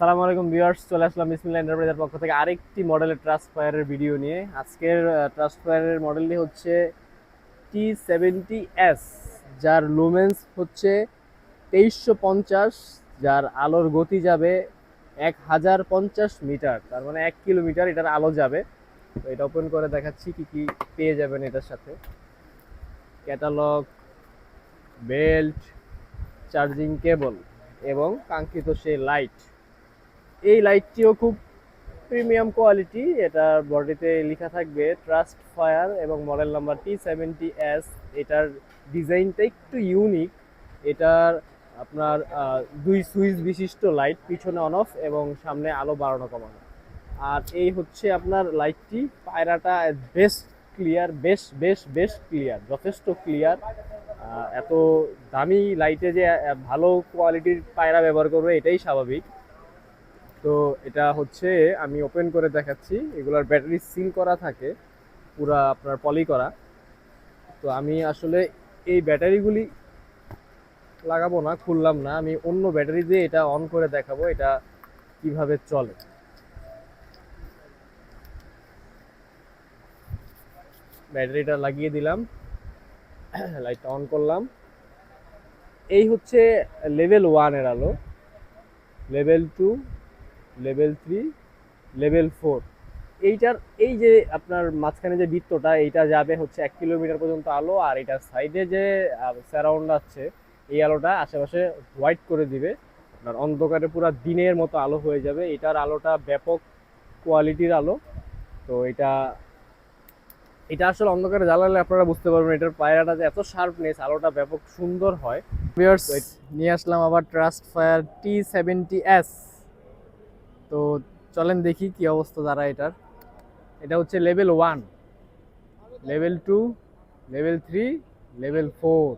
সালামু আলাইকুম ভিউয়ার্স, চলে আসলাম বিসমিল্লাহ এন্টারপ্রাইজের পক্ষ থেকে আরেকটি মডেলের ট্রান্সফায়ারের ভিডিও নিয়ে। আজকের ট্রাস্ট ফায়ারের মডেলটি হচ্ছে টি সেভেন্টি এস যার লুমেন্স হচ্ছে তেইশশো পঞ্চাশ, যার আলোর গতি যাবে এক হাজার পঞ্চাশ মিটার, তার মানে এক কিলোমিটার এটার আলো যাবে। তো এটা ওপেন করে দেখাচ্ছি কি কি পেয়ে যাবেন এটার সাথে। ক্যাটালগ বেল্ট চার্জিং কেবল এবং কাঙ্ক্ষিত সেই লাইট এই লাইটটিও খুব প্রিমিয়াম কোয়ালিটি, এটার বডিতে লেখা থাকবে ট্রাস্ট ফায়ার এবং model number T seventy S এটার ডিজাইনটা একটু ইউনিক এটার আপনার দুই সুইচ বিশিষ্ট লাইট, পিছনে অন অফ এবং সামনে আলো বাড়ানো কমানো। আর এই হচ্ছে আপনার লাইটটি, পায়রাটা বেশ ক্লিয়ার বেশ বেশ বেশ ক্লিয়ার যথেষ্ট ক্লিয়ার এত দামি লাইটে যে ভালো কোয়ালিটির পায়রা ব্যবহার করবে, এটাই স্বাভাবিক। তো এটা হচ্ছে, আমি ওপেন করে দেখাচ্ছি। এগুলোর ব্যাটারি সিল করা থাকে, পুরা আপনার পলি করা। তো আমি আসলে এই ব্যাটারিগুলি লাগাবো না, খুললাম না। আমি অন্য ব্যাটারি দিয়ে এটা অন করে দেখাবো, এটা কীভাবে চলে। ব্যাটারিটা লাগিয়ে দিলাম লাইটটা অন করলাম। এই হচ্ছে লেভেল ওয়ানের আলো। Level two level three level four. এইটার এই যে আপনার মাঝখানে যে বৃত্তটা এইটা যাবে হচ্ছে এক কিলোমিটার পর্যন্ত আলো আর এটার সাইডে যে স্যারাউন্ড আছে এই আলোটা আশেপাশে হোয়াইট করে দিবে। আপনার অন্ধকারে পুরো দিনের মতো আলো হয়ে যাবে। এটার আলোটা ব্যাপক কোয়ালিটির আলো। তো এটা এটা আসলে অন্ধকারে জ্বালালে আপনারা বুঝতে পারবেন এটার পায়রাটা যে এত শার্পনেস আলোটা ব্যাপক সুন্দর হয়। নিয়ে আসলাম আবার trust fire T seventy S তো চলেন দেখি কি অবস্থা দাঁড়া এটার। এটা হচ্ছে level one level two level three level four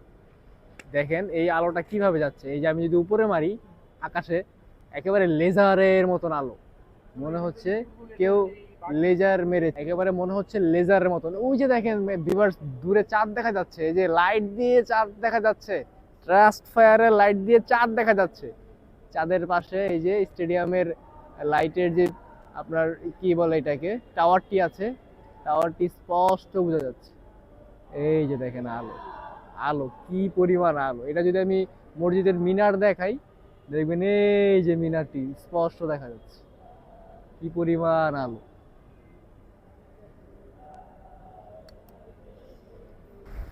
দেখেন এই আলোটা কীভাবে যাচ্ছে? এই যে আমি যদি উপরে মারি, আকাশে একেবারে লেজারের মতন আলো। মনে হচ্ছে কেউ লেজার মেরে, একেবারে মনে হচ্ছে লেজারের মতন। ওই যে দেখেন বিভার্স দূরে চাঁদ দেখা যাচ্ছে, এই যে লাইট দিয়ে চাঁদ দেখা যাচ্ছে। ট্রাস্ট ফায়ারের লাইট দিয়ে চাঁদ দেখা যাচ্ছে। চাঁদের পাশে এই যে স্টেডিয়ামের লাইটের যে আপনার কি বলে এটাকে? টাওয়ারটি আছে। টাওয়ারটি স্পষ্ট বোঝা যাচ্ছে। এই যে দেখেন আলো। আলো, কি পরিমাণ আলো। এটা যদি আমি মসজিদের মিনার দেখাই, দেখবেন এই যে মিনারটি স্পষ্ট দেখা যাচ্ছে। কি পরিমাণ আলো।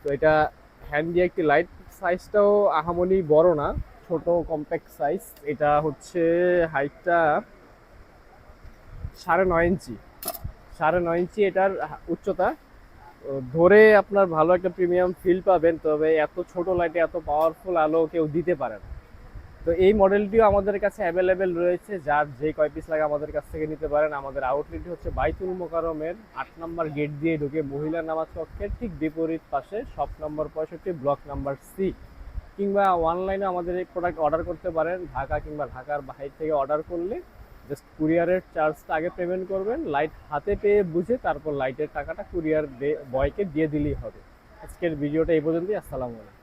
তো এটা হ্যান্ডি একটি লাইট সাইজটাও আহামনি বড় না, ছোট কম্প্যাক্ট সাইজ এটা হচ্ছে হাইটটা সাড়ে নয় ইঞ্চি। সাড়ে নয় ইঞ্চি এটার উচ্চতা। ধরে আপনার ভালো একটা প্রিমিয়াম ফিল পাবেন, তবে এত ছোট লাইটে এত পাওয়ারফুল আলো কেউ দিতে পারে না। তো এই মডেলটিও আমাদের কাছে অ্যাভেলেবেল রয়েছে, যার যে কয় পিস লাগে আমাদের কাছ থেকে নিতে পারেন। আমাদের আউটলেটটি হচ্ছে বাইতুল মোকারমের আট নম্বর গেট দিয়ে ঢুকে মহিলা নামাজ কক্ষের ঠিক বিপরীত পাশে শপ নম্বর পঁয়ষট্টি ব্লক নাম্বার সি কিংবা অনলাইনে আমাদের এই প্রোডাক্ট অর্ডার করতে পারেন, ঢাকা কিংবা ঢাকার বাইরে থেকে অর্ডার করলে জাস্ট কুরিয়ারের চার্জটা আগে পেমেন্ট করবেন লাইট হাতে পেয়ে বুঝে তারপর লাইটের টাকাটা কুরিয়ার বয়কে দিয়ে দিলেই হবে। আজকের ভিডিওটা এই পর্যন্তই, আসসালামু আলাইকুম।